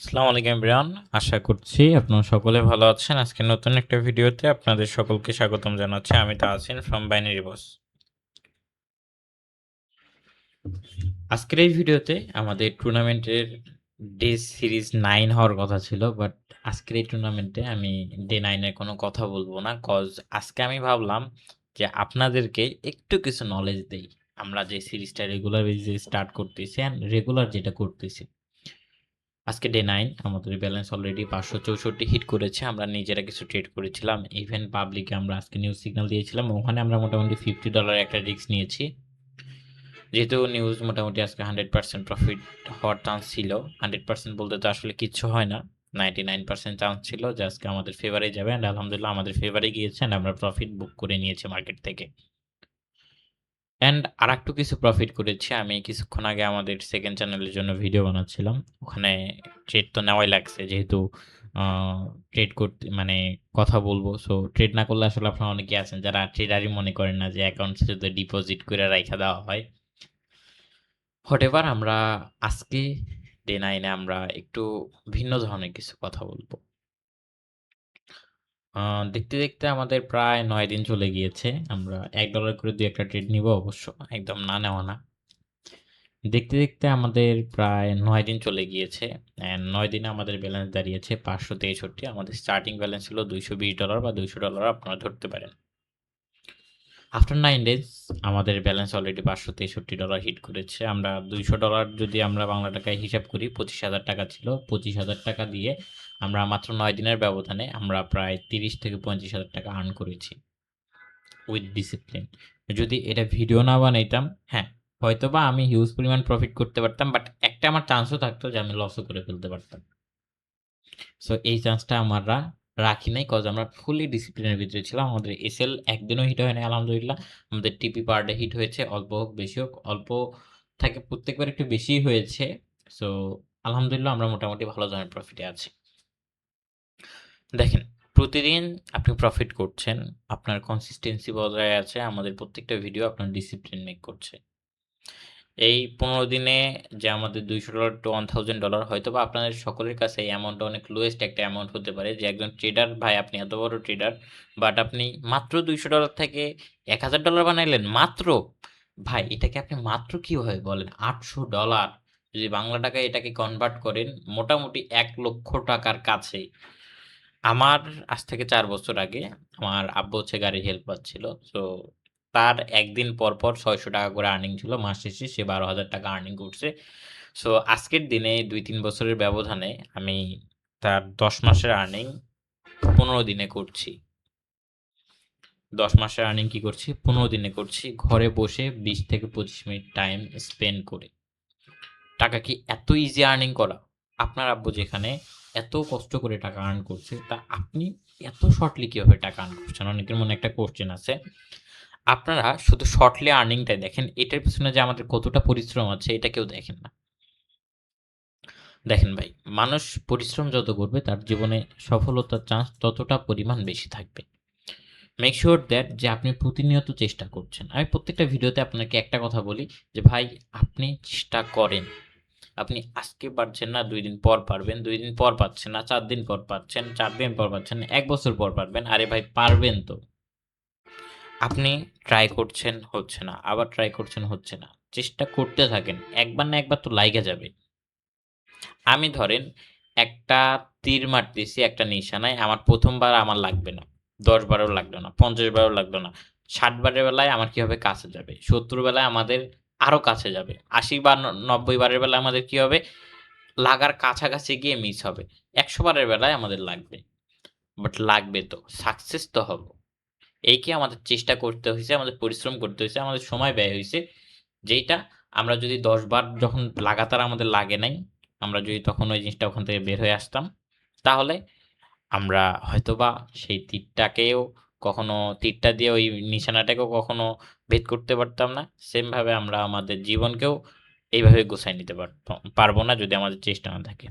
আসসালামু আলাইকুম ব্রিয়ান আশা করছি আপনারা সকলে ভালো আছেন। আজকে নতুন একটা ভিডিওতে আপনাদের সকলকে স্বাগতম জানাচ্ছি। আমি তাহসিন ফ্রম বাইনারি বস আজকের এই ভিডিওতে আমাদের টুর্নামেন্টের ডে সিরিজ নাইন হওয়ার কথা ছিল বাট আজকের এই টুর্নামেন্টে আমি ডে নাইনের কোনো কথা বলব না কজ আজকে আমি ভাবলাম যে আপনাদেরকে একটু কিছু নলেজ দেই। আমরা যে সিরিজটা রেগুলার বেজে স্টার্ট করতেছি অ্যান্ড রেগুলার যেটা করতেছি। আজকে ডে নাইন আমাদের ব্যালেন্স অলরেডি পাঁচশো চৌষট্টি হিট করেছে, আমরা নিজেরা কিছু ট্রেড করেছিলাম। ইভেন পাবলিকে আমরা আজকে নিউজ সিগন্যাল দিয়েছিলাম, ওখানে আমরা মোটামুটি ফিফটি ডলার একটা রিস্ক নিয়েছি। যেহেতু নিউজ মোটামুটি আজকে হান্ড্রেড পার্সেন্ট প্রফিট হওয়ার চান্স ছিল হান্ড্রেড পার্সেন্ট বলতে তো আসলে কিচ্ছু হয় না। নাইনটি নাইন পার্সেন্ট চান্স ছিল যে আজকে আমাদের ফেভারে যাবে অ্যান্ড আলহামদুলিল্লাহ আমাদের ফেভারে গিয়েছে অ্যান্ড আমরা প্রফিট বুক করে নিয়েছি মার্কেট থেকে। অ্যান্ড আর একটু কিছু প্রফিট করেছি। আমি কিছুক্ষণ আগে আমাদের সেকেন্ড চ্যানেলের জন্য ভিডিও বানাচ্ছিলাম। ওখানে ট্রেড তো নেওয়াই লাগছে, যেহেতু ট্রেড করতে মানে কথা বলব। সো ট্রেড না করলে আসলে আপনারা অনেকে আছেন যারা ট্রেডারই মনে করেন না যে অ্যাকাউন্টে যদি ডিপোজিট করে রাখা দেওয়া হয়। হোয়াট এভার আমরা আজকে ডে নাইনে আমরা একটু ভিন্ন ধরনের কিছু কথা বলব। দেখতে দেখতে আমাদের প্রায় নয় দিন চলে গিয়েছে। আমরা এক ডলার করে দু একটা ট্রেড নিব অবশ্য, একদম না নেওয়া না। দেখতে দেখতে আমাদের প্রায় নয় দিন চলে গিয়েছে। নয় দিনে আমাদের ব্যালেন্স দাঁড়িয়েছে পাঁচশো তেষট্টি। আমাদের স্টার্টিং ব্যালেন্স ছিল দুইশো বিশ ডলার বা দুইশো ডলার আপনারা ধরতে পারেন। আফটার নাইন ডেজ আমাদের ব্যালেন্স অলরেডি পাঁচশো তেষট্টি ডলার হিট করেছে। আমরা দুইশো ডলার যদি আমরা বাংলা টাকায় হিসাব করি, পঁচিশ হাজার টাকা ছিল। পঁচিশ হাজার টাকা দিয়ে আমরা মাত্র নয় দিনের ব্যবধানে আমরা প্রায় তিরিশ থেকে পঁয়ত্রিশ হাজার টাকা আর্ন করেছি উইথ ডিসিপ্লিন যদি এটা ভিডিও না বানাইতাম হ্যাঁ হয়তো বা আমি হিউজ পরিমাণ প্রফিট করতে পারতাম বাট একটা আমার চান্সও থাকতো যে আমি লসও করে ফেলতে পারতাম। সো এই চান্সটা আমরা রাখি নাই কজ আমরা ফুলি ডিসিপ্লিনের ভিতরে ছিলাম। আমাদের এসএল একদিনও হিট হয় না আলহামদুলিল্লাহ। আমাদের টিপি পার ডে হিট হয়েছে, অল্প হোক, বেশি হোক, অল্প থাকে, প্রত্যেকবার একটু বেশি হয়েছে। সো আলহামদুলিল্লাহ আমরা মোটামুটি ভালো ধরনের প্রফিটে আছি। দেখেন, প্রতিদিন আপনি প্রফিট করছেন, আপনার কনসিস্টেন্সি বজায় আছে, আমাদের প্রত্যেকটা ভিডিও আপনার ডিসিপ্লিন মেক করছে। এই পনেরো দিনে যে আমাদের দুইশো dollar two one thousand dollar হয়তো বা আপনাদের সকলের কাছে এই অ্যামাউন্টটা অনেক লোয়েস্ট একটা অ্যামাউন্ট হতে পারে, যে একজন ট্রেডার ভাই আপনি এত বড় ট্রেডার বাট আপনি মাত্র দুইশো ডলার থেকে এক হাজার ডলার বানাইলেন, মাত্র? ভাই, এটাকে আপনি মাত্র কীভাবে বলেন? আটশো ডলার যদি বাংলা টাকায় এটাকে কনভার্ট করেন, মোটামুটি এক লক্ষ টাকার কাছে আমার আজ থেকে চার বছর আগে আমার আব্বু হচ্ছে গাড়ির হেল্প পাচ্ছিল সো তার একদিন পর পর ছয়শো টাকা করে আর্নিং ছিল। মাস শেষে সে বারো হাজার টাকা আর্নিং করছে। সো আজকের দিনে দুই তিন বছরের ব্যবধানে আমি তার দশ মাসের আর্নিং পনেরো দিনে করছি। দশ মাসের আর্নিং কি করছি? পনেরো দিনে করছি। ঘরে বসে বিশ থেকে পঁচিশ মিনিট টাইম স্পেন্ড করে। টাকা কি এত ইজি আর্নিং করা? আপনার আব্বু যেখানে এত কষ্ট করে টাকা আর্ন করছে, তা আপনি এত শর্টলি কীভাবে টাকা আর্ন করছেন? অনেকের মনে একটা কোশ্চেন আছে। আপনারা শুধু শর্টলি আর্নিংটাই দেখেন, এটার পিছনে যে আমাদের কতটা পরিশ্রম আছে, এটা কেউ দেখেন না। দেখেন ভাই, মানুষ পরিশ্রম যত করবে, তার জীবনে সফলতার চান্স ততটা পরিমাণ বেশি থাকবে। মেক শিওর দ্যাট যে আপনি প্রতিনিয়ত চেষ্টা করছেন। আমি প্রত্যেকটা ভিডিওতে আপনাকে একটা কথা বলি যে, ভাই, আপনি চেষ্টা করেন। আপনি আজকে পারছেন না, দুই দিন পর পারবেন, দুই দিন পর পাচ্ছেন না, চার দিন পর পাচ্ছেন চার দিন পর পাচ্ছেন এক বছর পর পারবেন, আরে ভাই পারবেন তো। আপনি ট্রাই করছেন, হচ্ছে না, আবার ট্রাই করছেন, হচ্ছে না, চেষ্টা করতে থাকেন, একবার না একবার তো লাইগা যাবে। আমি ধরেন একটা তীর মারতেছি, একটা নিশানায়, আমার প্রথমবার আমার লাগবে না, দশ বারও লাগল না, পঞ্চাশ বারও লাগল না, ষাট বারের বেলায় আমার কি হবে কাছে যাবে? সত্তর বেলায় আমাদের আরও কাছে যাবে। আশি বা নব্বই বারের বেলায় আমাদের কি হবে? লাগার কাছাকাছি গিয়ে মিস হবে। একশো বারের বেলায় আমাদের লাগবে। বাট লাগবে তো। সাকসেস তো হব। এই কি আমাদের চেষ্টা করতে হয়েছে, আমাদের পরিশ্রম করতে হয়েছে, আমাদের সময় ব্যয় হয়েছে, যেইটা আমরা যদি দশ বার যখন লাগাতার আমাদের লাগে নাই, আমরা যদি তখন ওই জিনিসটা ওখান থেকে বের হয়ে আসতাম, তাহলে আমরা হয়তোবা সেই তীরটাকেও কখনো, তীরটা দিয়ে ওই নিশানাটাকেও কখনো ভেদ করতে পারতাম না। সেমভাবে আমরা আমাদের জীবনকেও এইভাবে গোছাই নিতে পারব না যদি আমাদের চেষ্টা না থাকে।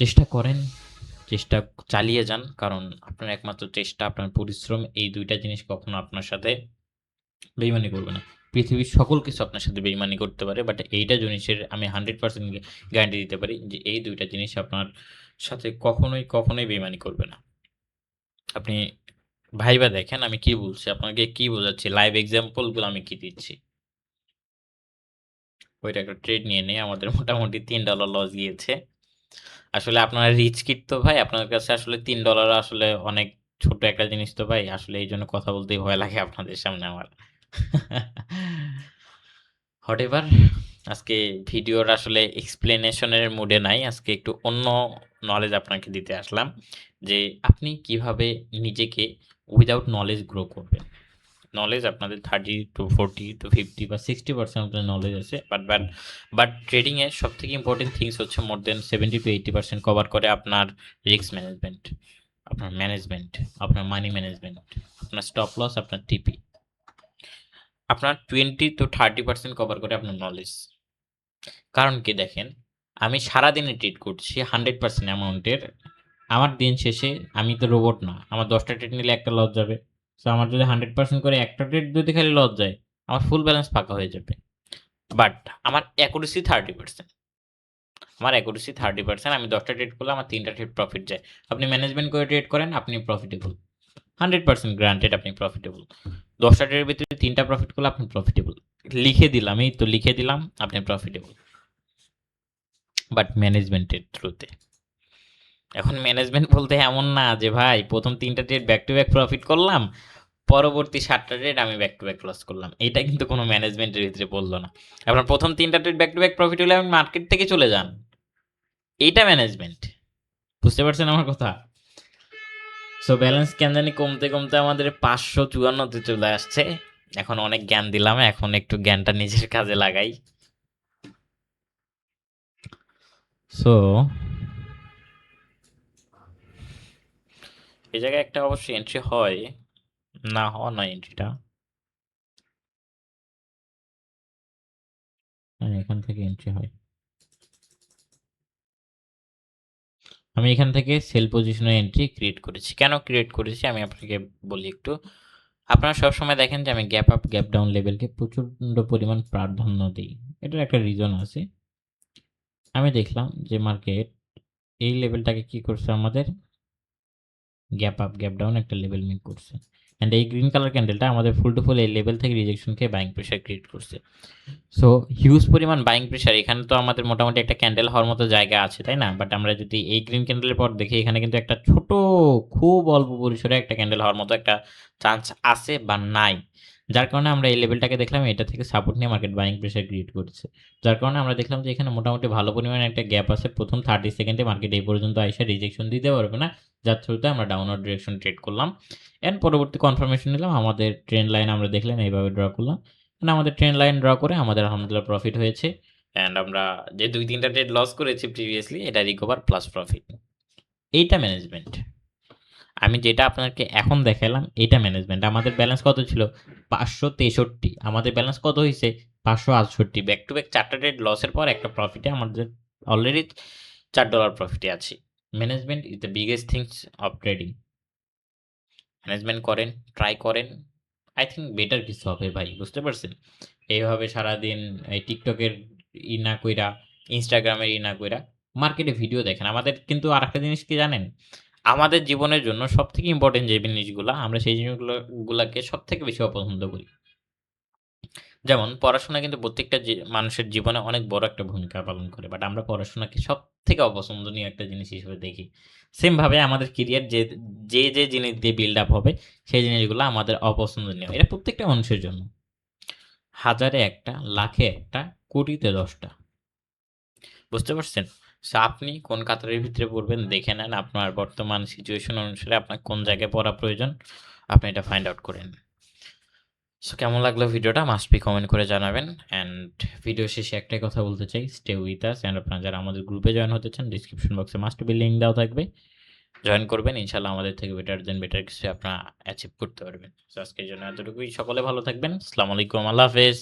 চেষ্টা করেন, চেষ্টা চালিয়ে যান, কারণ আপনার একমাত্র চেষ্টা, আপনার পরিশ্রম, এই দুইটা জিনিস কখনো আপনার সাথে বেইমানি করবে না। পৃথিবীর সকল কিছু আপনার সাথে বেইমানি করতে পারে বাট এইটা জিনিসের আমি হান্ড্রেড পার্সেন্ট গ্যারান্টি দিতে পারি যে এই দুইটা জিনিস আপনার সাথে কখনোই কখনোই বেইমানি করবে না। আপনি ভাইবা দেখেন আমি কি বলছি, আপনাকে কি বোঝাচ্ছি? লাইভ এক্সাম্পলগুলো আমি কি দিচ্ছি? ওইটা একটা ট্রেড নিয়ে নেই, আমাদের মোটামুটি তিন ডলার লস গিয়েছে। আসলে আপনারা রিচ কিট তো ভাই, আপনার কাছে আসলে তিন ডলার আসলে অনেক ছোট একটা জিনিস তো ভাই, আসলে এই জন্য কথা বলতেই ভয় লাগে আপনাদের সামনে আমার। হট এভার আজকে ভিডিওর আসলে এক্সপ্লেনেশনের মুডে নাই, আজকে একটু অন্য নলেজ আপনাকে দিতে আসলাম, যে আপনি কীভাবে নিজেকে উইদাউট নলেজ গ্রো করবেন নলেজ আপনাদের thirty two forty two fifty বা সিক্সটি পার্সেন্ট আপনার নলেজ আছে। বাট বাট বাট ট্রেডিংয়ে সব থেকে ইম্পর্টেন্ট থিংস হচ্ছে more than seventy two eighty percent cover করে আপনার রিস্ক ম্যানেজমেন্ট আপনার ম্যানেজমেন্ট আপনার মানি ম্যানেজমেন্ট আপনার স্টপ লস আপনার টিপি আপনার twenty two thirty percent cover করে আপনার নলেজ কারণ কি দেখেন, আমি সারাদিনে ট্রিট করছি হান্ড্রেড পার্সেন্ট অ্যামাউন্টের আমার দিন শেষে আমি তো রোবট না, আমার দশটা ট্রেড নিলে একটা লস যাবে। সো আমার যদি হান্ড্রেড পার্সেন্ট করে একটা ট্রেড যদি খালি লস যায়, আমার ফুল ব্যালেন্স ফাঁকা হয়ে যাবে। বাট আমার অ্যাকুরেসি থার্টি পার্সেন্ট আমার অ্যাকুরেসি থার্টি পার্সেন্ট আমি দশটা ট্রেড করলে আমার তিনটা ট্রেড প্রফিট যায়। আপনি ম্যানেজমেন্ট করে ট্রেড করেন, আপনি প্রফিটেবল হান্ড্রেড পার্সেন্ট গ্রান্টেড আপনি প্রফিটেবল দশটা ট্রেডের ভিতরে তিনটা প্রফিট করলে আপনি প্রফিটেবল লিখে দিলাম, এই তো লিখে দিলাম, আপনি প্রফিটেবল বাট ম্যানেজমেন্টের থ্রুতে এখন ম্যানেজমেন্ট বলতে এমন না যে, ভাই, প্রথম তিনটা trade back to back profit করলাম, পরবর্তী সাতটা ট্রেড আমি ব্যাক টু ব্যাক লস করলাম। এটা কিন্তু কোনো ম্যানেজমেন্টের ভিতরে বলল না। আপনার প্রথম তিনটা trade back to back profit হলে আপনি মার্কেট থেকে চলে যান। এইটা ম্যানেজমেন্ট বুঝতে পারছেন আমার কথা? সো ব্যালেন্স কেন জানি কমতে কমতে আমাদের পাঁচশো চুয়ান্নতে চলে আসছে। এখন অনেক জ্ঞান দিলাম, এখন একটু জ্ঞানটা নিজের কাজে লাগাই। সো এই জায়গায় একটা অবশ্যই এন্ট্রি হয়, না হওয়া নয় এন্ট্রিটা এখান থেকে এন্ট্রি হয়। আমি এখান থেকে সেল পজিশনে এন্ট্রি ক্রিয়েট করেছি। কেন ক্রিয়েট করেছি? আমি আপনাকে বলি একটু। আপনারা সবসময় দেখেন যে আমি গ্যাপ আপ গ্যাপ ডাউন লেভেলকে প্রচণ্ড পরিমাণ প্রাধান্য দিই। এটার একটা রিজন আছে। আমি দেখলাম যে মার্কেট এই লেভেলটাকে কি করছে আমাদের? গ্যাপ আপ গ্যাপ ডাউন একটা লেভেল মেক করছে। অ্যান্ড এই গ্রিন কালার ক্যান্ডেলটা আমাদের ফুল টু ফুল এই লেভেল থেকে রিজেকশনকে বাইং প্রেশার ক্রিয়েট করছে। সো হিউজ পরিমাণ বাইং প্রেশার এখানে তো আমাদের মোটামুটি একটা ক্যান্ডেল হওয়ার মতো জায়গা আছে, তাই না? বাট আমরা যদি এই গ্রিন ক্যান্ডেলের পর দেখি, এখানে কিন্তু একটা ছোট, খুব অল্প পরিসরে একটা ক্যান্ডেল হওয়ার মতো একটা চান্স আছে বা নাই। যার কারণে আমরা এই লেভেলটাকে দেখলাম এটা থেকে সাপোর্ট নিয়ে মার্কেট বাইং প্রেশার ক্রিয়েট করছে। যার কারণে আমরা দেখলাম যে এখানে মোটামুটি ভালো পরিমাণে একটা গ্যাপ আছে, প্রথম থার্টি সেকেন্ডে মার্কেট এই পর্যন্ত আইসা রিজেকশন দিতে পারবে না, যার থ্রুতে আমরা ডাউনওয়ার্ড ডিরেকশন ট্রেড করলাম। অ্যান্ড পরবর্তী কনফার্মেশন নিলাম, আমাদের ট্রেন লাইন আমরা দেখলেন, এইভাবে ড্র করলাম। মানে আমাদের ট্রেন লাইন ড্র করে আমাদের আলহামদুলিল্লাহ প্রফিট হয়েছে। অ্যান্ড আমরা যে দুই তিনটা ট্রেড লস করেছি প্রিভিয়াসলি এটা রিকভার প্লাস প্রফিট এইটা ম্যানেজমেন্ট আমি যেটা আপনাকে এখন দেখালাম, এটা ম্যানেজমেন্ট আমাদের ব্যালেন্স কত ছিল? পাঁচশো তেষট্টি। আমাদের ব্যালেন্স কত হয়েছে পাঁচশো আটষট্টি। ব্যাক টু ব্যাক চারটা ট্রেড লসের পর একটা প্রফিটে আমাদের অলরেডি চার ডলার প্রফিটে আছি। Management is the biggest things of trading management করেন ট্রাই করেন। আই থিঙ্ক বেটার কিছু হবে ভাই, বুঝতে পারছেন? এইভাবে সারাদিন এই টিকটকের ই না কইরা ইনস্টাগ্রামের ই না কইরা মার্কেটে ভিডিও দেখেন। আমাদের কিন্তু আর একটা জিনিস কি জানেন? আমাদের জীবনের জন্য সব থেকে ইম্পর্টেন্ট যে জিনিসগুলো, আমরা সেই জিনিসগুলো, গুলাকে সব থেকে বেশি অপছন্দ করি। যেমন, পড়াশোনা কিন্তু প্রত্যেকটা মানুষের জীবনে অনেক বড় একটা ভূমিকা পালন করে বাট আমরা পড়াশোনাকে সব থেকে অপছন্দনীয় একটা জিনিস হিসেবে দেখি। সেম ভাবে আমাদের কেরিয়ার যে যে যে জিনিস দিয়ে বিল্ড আপ হবে, সেই জিনিসগুলো আমাদের অপছন্দনীয়। এটা প্রত্যেকটা মানুষের জন্য। হাজারে একটা, লাখে একটা, কোটিতে দশটা। বুঝতে পারছেন? So, আপনি কোন কাতারের ভিতরে পড়বেন দেখে নেন আপনার বর্তমান সিচুয়েশন অনুসারে আপনার কোন জায়গায় পড়া প্রয়োজন। আপনি এটা ফাইন্ড আউট করেন সো কেমন লাগল ভিডিওটা? মাস্ট বি কমেন্ট করে জানাবেন। অ্যান্ড ভিডিও শেষে একটাই কথা বলতে চাই। স্টে উইথ আস অ্যান্ড আপনারা যারা আমাদের গ্রুপে জয়েন হতে চান ডিসক্রিপশন বক্সে মাস্ট বি লিঙ্ক দেওয়া থাকবে। জয়েন করবেন। ইনশাল্লাহ আমাদের থেকে বেটার দেন বেটার কিছু আপনারা অ্যাচিভ করতে পারবেন। সো আজকের জন্য এতটুকুই। সকলে ভালো থাকবেন। আসসালামু আলাইকুম আল্লাহ হাফেজ।